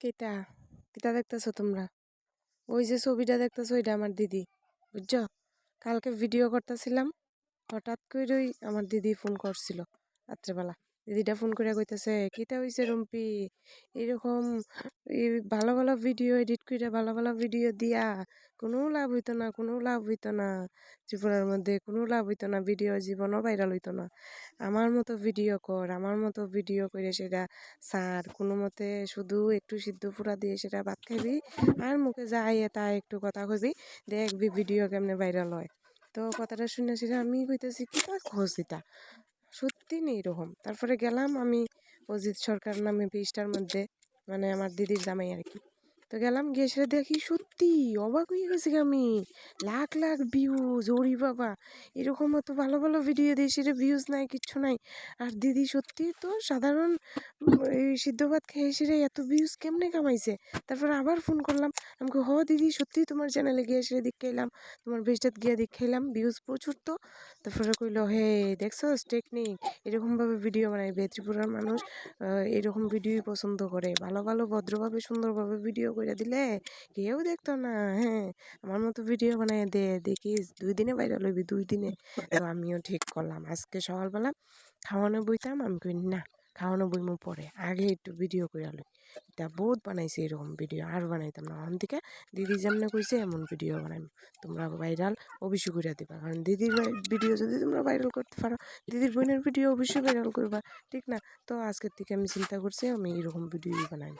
কেটা? কেটা দেখতেছো তোমরা? ওই যে ছবিটা দেখতেছো, ওইটা আমার দিদি, বুঝছ? কালকে ভিডিও করতেছিলাম, হঠাৎ করে ওই আমার দিদি ফোন করছিল রাত্রেবেলা। দিদিটা ফোন করে কইতেছে কিটা হইছে রুম্পি? এরকম ভালো ভালো ভিডিও এডিট করে ভালো ভালো ভিডিও দিয়া, কোনো লাভ হইতো না, কোনো লাভ হইতো না। ত্রিপুরার মধ্যে কোনো লাভ হইতো না, ভিডিও জীবনও ভাইরাল হইতো না। আমার মতো ভিডিও কর, আমার মতো ভিডিও করে সেটা সার, কোনো মতে শুধু একটু সিদ্ধ ফুরা দিয়ে সেটা ভাত খাবি আর মুখে যা আইয়ে তা একটু কথা কইবি, দেখবি ভিডিও কেমনে ভাইরাল হয়। তো কথাটা শুনে সেটা আমি কইতেছি কি তা খোঁজ দিতা? সত্যি নেই এরকম। তারপরে গেলাম আমি অজিত সরকার নামে পেজটার মধ্যে মানে আমার দিদির জামাই আর কি তো গেলাম গিয়ে সেটা দেখি সত্যি অবাক হয়ে গেছি আমি। লাখ লাখ ভিউজ ওরি বাবা। এরকম অত ভালো ভালো ভিডিও দিই সেটা ভিউজ নাই, কিচ্ছু নাই। আর দিদি সত্যি তো সাধারণ এই সিদ্ধ ভাত খেয়ে সেটা এত ভিউজ কেমনে কামাইছে? তারপর আবার ফোন করলাম। আমাকে হ দিদি, সত্যি তোমার চ্যানেলে গিয়ে সেটা দেখে এলাম তোমার পেজটাত গিয়ে দেখে এলাম ভিউজ প্রচুর তো। তারপরে কইলো, হে দেখছ টেকনিক এরকমভাবে ভিডিও বানাইবে ত্রিপুরার মানুষ এরকম ভিডিওই পছন্দ করে। ভালো ভালো, ভদ্রভাবে, সুন্দরভাবে ভিডিও করে দিলে কেউ দেখতো না। হ্যাঁ আমার মতো ভিডিও বানাই দে দেখিস দুই দিনে ভাইরাল হইবি দুই দিনে। তো আমিও ঠিক করলাম। আজকে সকালবেলা খাওয়ানো বইতাম, আমি কই, না, খাওয়ানো বইমু পরে আগে একটু ভিডিও করে লই। এটা বহুত বানাইছে এরকম ভিডিও আর বানাইতাম না। ওখান থেকে দিদি যেমন কইছে, এমন ভিডিও বানাইম। তোমরা ভাইরাল অবশ্যই করে দিবা, কারণ দিদির ভিডিও যদি তোমরা ভাইরাল করতে পারো, দিদির বোনের ভিডিও অবশ্যই ভাইরাল করবা, ঠিক না? তো আজকের থেকে আমি চিন্তা করছি, আমি এরকম ভিডিও বানাই।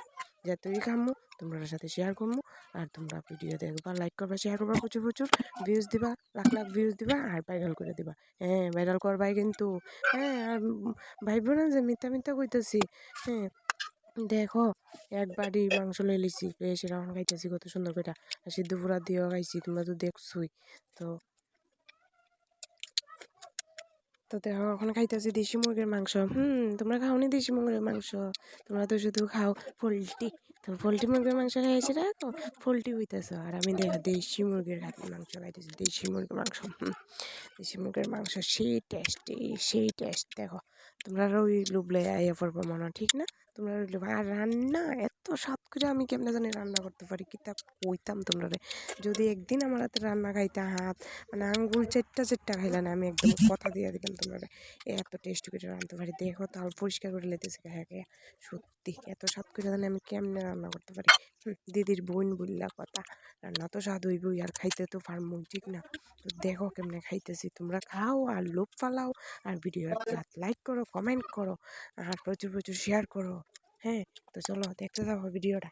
যাতেই খামু তোমরা সাথে শেয়ার করব আর তোমরা ভিডিও দেখবা লাইক করবা শেয়ার করবা, প্রচুর প্রচুর ভিউজ দিবা, লাখ লাখ ভিউজ দিবা, আর ভাইরাল করে দিবা। হ্যাঁ ভাইরাল করবাই কিন্তু। হ্যাঁ আর ভাইব না যে মিথ্যা মিথ্যা কইতেছি। হ্যাঁ দেখো এক বাড়ি মাংস লই লিছি সেটা খাইতেছি কত সুন্দর করে সিদ্ধ পুরা দিয়েও খাইছি, তোমরা তো দেখছোই। তো তো দেখো এখন খাইতেছি দেশি মুরগির মাংস। হুম, তোমরা খাওনি দেশি মুরগির মাংস? তোমরা তো শুধু খাও পোলট্রি। তো পোলট্রি মুরগির মাংস খাইছে রাখো পোলট্রি হইতেছ। আর আমি দেখো দেশি মুরগির হাতের মাংস খাইতেছি, দেশি মুরগির মাংস। দেশি মুরগির মাংস সেই টেস্টি সেই টেস্ট দেখো, তোমরা ওই লুবলে আইয়া পড়ব মনে ঠিক না? তোমরা আর রান্না এত স্বাদ করে আমি কেমনে জানি রান্না করতে পারি? কি তা কইতাম তোমরা যদি একদিন আমার হাতে রান্না খাইতে হাত মানে আঙ্গুল চেট্টা চেট্টা খাইলে না আমি একদম কথা দিয়ে দিলাম তোমরা এত টেস্ট করে রাঁধতে পারি দেখো তাল পরিষ্কার করে লেতেছে হ্যাঁ সত্যি এত স্বাদ করে জানি আমি কেমনে রান্না করতে পারি? দিদির বোন বললা কথা রান্না তো স্বাদ হইবই আর খাইতে তো পারমু ঠিক না? তো দেখো কেমনে খাইতেছি তোমরা খাও আর লোভ ফালাও আর ভিডিও লাইক করো কমেন্ট করো আর প্রচুর প্রচুর শেয়ার করো। হ্যাঁ তো চলো দেখতে যাব ভিডিওটা